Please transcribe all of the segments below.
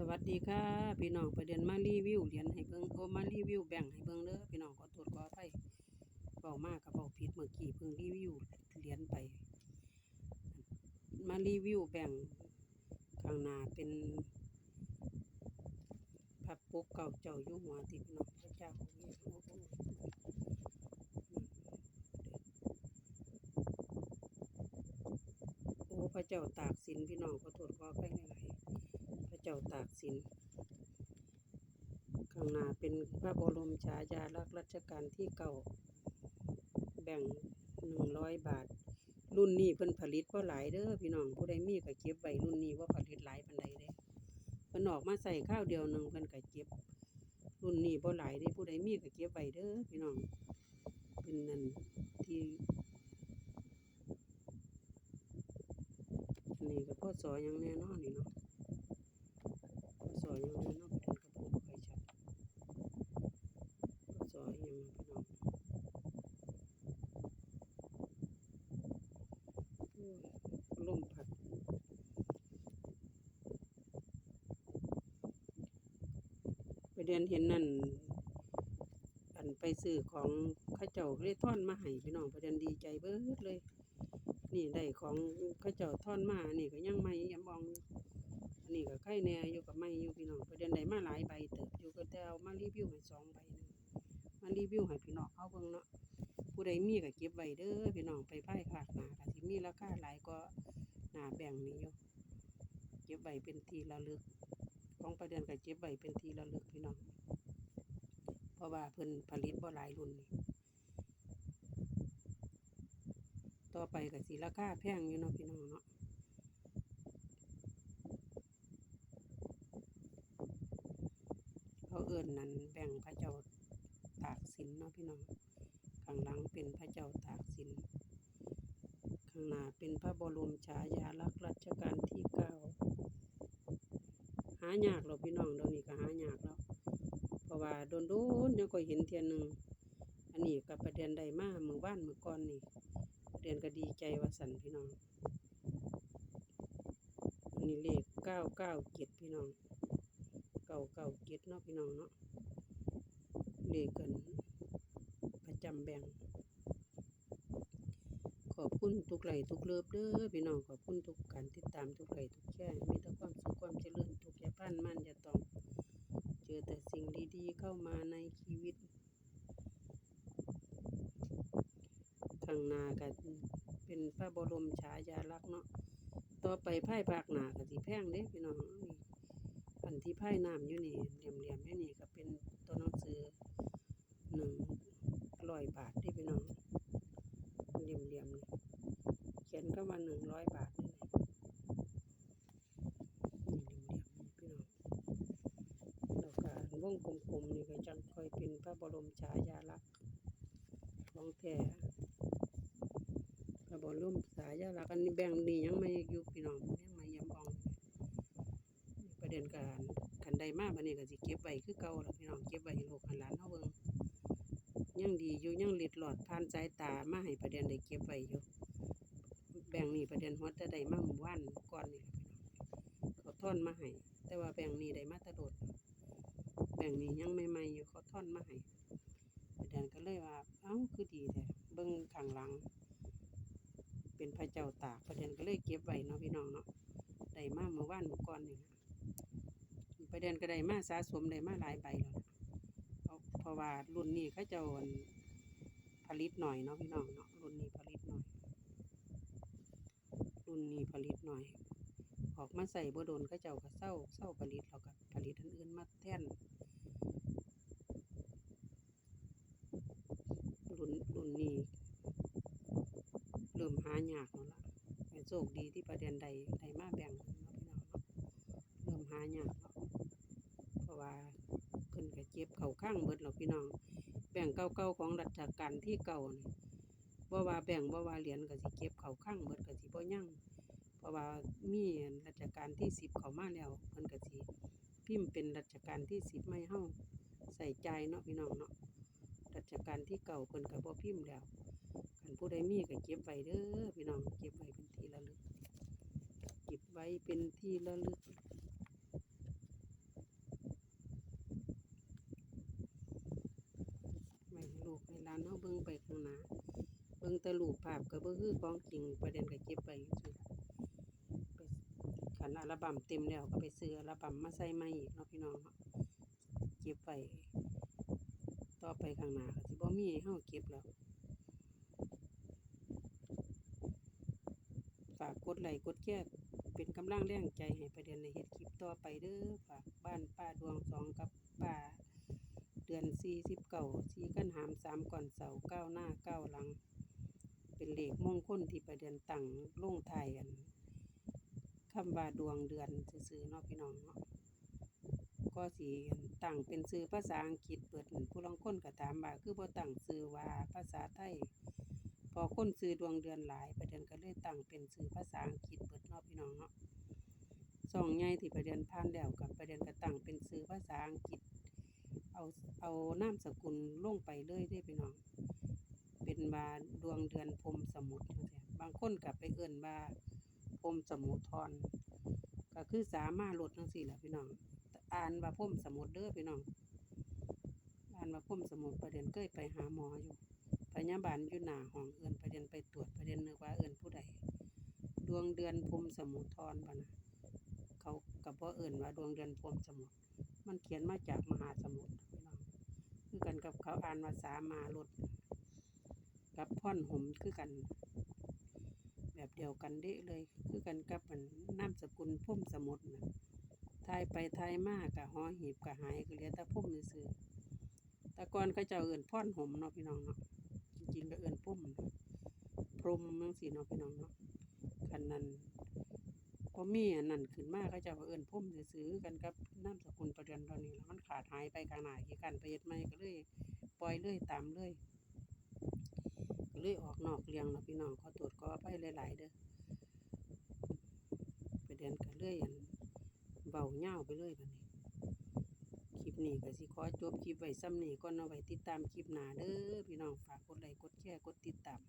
สวัสดีค่ะพี่น้องประเด็นมารีวิวเหรียญให้เบิ่งโอมารีวิวแบ่งให้เบิ่งเด้อพี่น้องขอโทษขออภัยเบามากกับเบาผิดเมื่อกี้เพิ่งรีวิวเหรียญไป มารีวิวแบ่งข้างหน้าเป็นพระปกเก่าเจ้าอยู่หัวที่พี่น้องพระเจ้าของเนี่ยโอ้โหโอ้พระเจ้าตากสินพี่น้องขอโทษขออภัยหลยๆพระ เจ้าตากสิน ข้างหน้าเป็นพระบรมฉายาลักษณ์รัชกาลที่เก่า แบ่งหนึ่งร้อยบาท รุ่นนี้เพิ่นผลิตบ่หลายเด้อพี่น้องผู้ใดมีก็เก็บไว้รุ่นนี้ว่าผลิตหลายปานใดเด้เพิ่นออกมาใส่ข้าวเดียวหนึงเพิ่นก็เก็บ รุ่นนี้บ่หลายเด้ผู้ใดมีก็เก็บไว้เด้อพี่น้องเป็นนั่นที่นนี้ก็พ่อสอยังแน่นอนนี่เนาะ สอยยังไงเนาะเป็นกระปุกไข่ชัดสอยยังไงพี่น้องโอ้ยลมพัดไป เดือนเห็นนั่นอันไปซื้อของข้าเจ้าเลยท่อนมาให้พี่น้องไปเดือนดีใจเบิดเลย นี่ได้ของข้าเจ้าท่อนมานี่ก็ยังไม่ยำบองอันนี้ก็ไข่แน่อยู่กับไม่อยู่พี่น้องประเด็นใดมาหลายใบเติบอยู่ก็แต่เอามารีวิวให้สองใบหนึงมารีวิวให้พี่น้องเอาเบิ่งเนาะผู้ใดมีก็เก็บไว้เด้อพี่น้องไปไพ่ภาคหนาก็สิมีราคาหลายก็หนาแบ่งนี้อยู่เก็บไว้เป็นทีละลึกของประเด็นก็เก็บไว้เป็นทีละลึกพี่น้อง เพิ่นผลิตบ่หลายรุ่นนี่ต่อไปก็สิราคาแพงอยู่เนาะพี่น้องเนาะเขาเอิ้นนั้นแบ่งพระเจ้าตากสินเนาะพี่น้องข้างหลังเป็นพระเจ้าตากสินข้างหน้าเป็นพระบรมฉายาลักษณ์รัชกาลที่เก้าหายากหรอกพี่น้องเดี๋ยวนี้ก็หายากแล้ว ราะว่าโดนโดนยังก็เห็นเทียนหนึ่งอันนี้กับประเด็นใดมาเมื่อวานเมื่อก่อนนี่ประเด็นก็ดีใจว่าสันพี่น้องอันนี้เลขเก้าเก้าเจ็ดพี่น้องเก่าเก่าเก็ดเนาะพี่น้องเนาะเลขกันประจำแบ่งขอบคุณทุกไหลทุกเลิฟเด้อพี่น้องขอบคุณทุกการติดตามทุกไหลทุกแชร์มีแต่ความสุขความเจริญทุกย่าพันมั่นอย่าต้อง จอแต่สิ่งดีๆ เข้ามาในชีวิต ข้างหน้าก็เป็นพระบรมฉายาลักษณ์เนาะ ต่อไปไพ่ภาคหน้าก็สิแพงเด้พี่น้องนี่อันที่ไพ่น้ำอยู่นี่เหลี่ยมๆอยู่นี่ก็เป็นตัวหนังสือหนึ่งร้อยบาทที่พี่น้องเหลี่ยมๆนี่เขียนก็มาหนึ่งร้อยบาทนี่นี่นี่เหลี่ยมๆนี่พี่น้องแล้วก็ วงกลมนี่ก็จังค่อยเป็นพระบรมฉายาลักษณ์ของแท้พระบรมฉายาลักษณ์อันนี้แบ่งนี่ยังไม่อยู่พี่น้องยังไม่ยำอองประเด็นการคันใดมาบัดนี้ก็สิเก็บไว้คือเก่าล่ะพี่น้องเก็บไว้ให้ลูกหลานเฮาเบิ่งยังดีอยู่ยังหลิดหลอดผ่านสายตามาให้ประเด็นได้เก็บไว้อยู่แบ่งนี้ประเด็นฮอดแต่ได้มาเมื่อวานก่อนนี่ล่ะพี่น้องเขาท่อนมาให้แต่ว่าแบ่งนี้ได้มาตะโดด แบ่งนี้ยังใหม่ๆอยู่เขาท่อนมาให้ประเด็นก็เลยว่า เอ้าคือดีแท้เบิ่งข้างหลัง เป็นพระเจ้าตากประเด็นก็เลยเก็บไว้เนาะพี่น้องเนาะได้มาเมื่อวานเมื่อก่อนนี่ล่ะประเด็นก็ได้มาสะสมได้มาหลายใบแล้วเพราะเพราะว่ารุ่นนี้เขาเจ้าผลิตหน่อยเนาะพี่น้องเนาะรุ่นนี้ผลิตหน่อย รุ่นนี้ผลิตหน่อย ออกมาใส่บ่โดนเขาเจ้าก็เศร้าเศร้าผลิตแล้วก็ผลิตอันอื่นมาแทน รุ่นรุ่นนี้เริ่มหายากแล้วล่ะแต่โชคดีที่ประเด็นใดได้มาแบ่งเนาะพี่น้องเนาะเริ่มหายากแล้วเพราะว่าเพิ่นก็เจ็บเข่าข้างเบิดแล้วพี่น้อง แบ่งเก่าๆของรัชกาลที่เก่านี่บ่ว่าแบ่งบ่ว่าเหรียญก็สิเก็บเข่าข้างเบิดก็สิบ่ยั่งเพราะว่ามีรัชกาลที่สิบเข้ามาแล้วเพิ่นก็สิพิมพ์เป็นรัชกาลที่สิบไมาให้เฮาใส่ใจเนาะพี่น้องเนาะ รัชการที่เก่าคนกับพ่อพิมพ์แล้วขันผู้ใดมีก็เก็บไว้เด้อพี่น้องเก็บไว้เป็นที่ระลึกเก็บไว้เป็นที่ระลึกไม่ลูกในร้านเฮาเบิ้งไปข้างหน้าเบิ้งแต่รูปภาพก็บ่คือของจริงประเด็นก็เก็บไว้ซื่ขันอัลบั้มเต็มแล้วก็ไปซื้ออัลบั้มมาใส่ใหม่เนาะพี่น้องเก็บไว้ ต่อไปข้างหน้าก็สิบ่มีให้เฮาเก็บแล้ว ฝากกดไลค์กดแชร์เป็นกำลังแรงใจให้ประเด็นในเฮ็ดคลิปต่อไปเด้อฝากบ้านป้าดวงสองกับป้าเดือนสี่สิบเก้าสีกันหามสามก่อนเสาเก้าหน้าเก้าหลัง เป็นเหลขมงคลที่ประเดือนตั้งลงไทยกันคำว่าดวงเดือนซื่อๆเนาะพี่น้องเนาะ ก็สิตั้งเป็นชื่อภาษาอังกฤษเปิดผู้ลางค้นก็ถามว่าคือบ่ตั้งชื่อว่าภาษาไทย พอค้นซื้อดวงเดือนหลายประเด็นก็เลยตั้งเป็นชื่อภาษาอังกฤษเปิดนาะพี่น้องเนาะสองใหญ่ที่ประเด็นผ่านแล้วกับประเด็นก็ตั้งเป็นชื่อภาษาอังกฤษ เอาเอานามสกุลลงไปเลยเด้พี่น้อง เป็นว่าดวงเดือนพรมสมุทรบางคนก็ไปเอิ้นว่าพรมสมุทรก็คือสามารถลดจังซี่แหละพี่น้อง อ่านว่าพรหมสมุทรเด้อพี่น้องอ่านว่าพรหมสมุทรประเด็นเคยไปหาหมออยู่พยาบาลอยู่หน้าห้องเอิ้นประเด็นไปตรวจประเด็นนึกว่าเอิ้นผู้ใดดวงเดือนพรหมสมุทรทรบ่นะเขาก็บ่เอิ้นว่าดวงเดือนพรหมสมุทรมันเขียนมาจากมหาสมุทรพี่น้องคือกันกับเขาอ่านว่าสามารถกับพ่อนหมคือกัน แบบเดียวกันเด้เลย คือกันกับมันนามสกุลพุ่มสมุทรนะ ทายไปทายมากกะหอหีบกะหายก็เหลือแต่พุ่มซื่อแต่ก่อนเขาเจ้าเอิ้นพ่อนหมเนาะพี่น้องเนาะจริงๆก็เอิ้นพุ่มพรหมจังซี่เนาะพี่น้องเนาะคันนั้นพอมีอันนั้นขึ้นมาเขาเจ้าเอิ้นพุ่มซื่อกันกับนามสกุลประเดือนตอนนี้แล้วมันขาดหายไปข้างหน้าขี้กันไปเฮ็ดใหม่ก็เลยปล่อยเลยตามเลยก็เลยออกนอกเรียงเนาะพี่น้องขอตรวจขออภัยหลายๆเด้อไปเดือนก็เลยอันเบาเหย้าไปเลยบัดนี้คลิปนี้ก็สิขอจบคลิปไว้ซ้ำนี้ก่อนเอาไว้ติดตามคลิปหน้าเด้อพี่น้องฝากกดไลค์กดแชร์กดติดตาม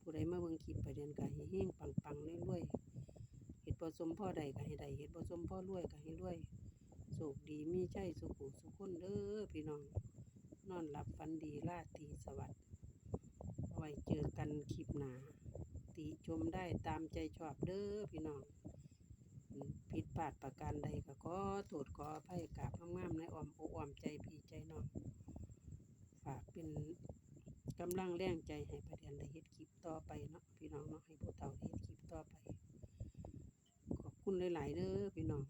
ผู้ใดมาเบิ่งคลิปไปเดือนก็ให้เฮงปังๆรวยๆเฮ็ดบ่สมพ่อใดก็ให้ได้เฮ็ดบ่สมพ่อรวยก็ให้รวยโชคดีมีชัยสุขุสุขคนเด้อพี่น้อง นอนหลับฝันดีราตรีสวัสดิ์ไว้เจอกันคลิปหน้าติชมได้ตามใจชอบเด้อพี่น้อง ผิดพลาดประการใดก็ขอโทษขออภัยกราบงามๆในอ้อมอกอ้อมใจพี่ใจน้องฝากเป็นกำลังแรงใจให้ประเด็นได้เฮ็ดคลิปต่อไปเนาะพี่น้องเนาะให้ผู้เฒ่าได้เฮ็ดคลิปต่อไป ขอบคุณหลายๆเด้อพี่น้อง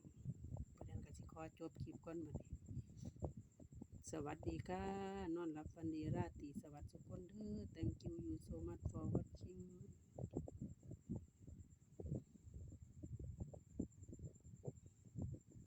ประเด็นก็สิขอจบคลิปก่อนบัดนี้สวัสดีค่ะ นอนหลับฝันดีราตรีสวัสดิ์สุขคนเด้อ thank you you so much for watching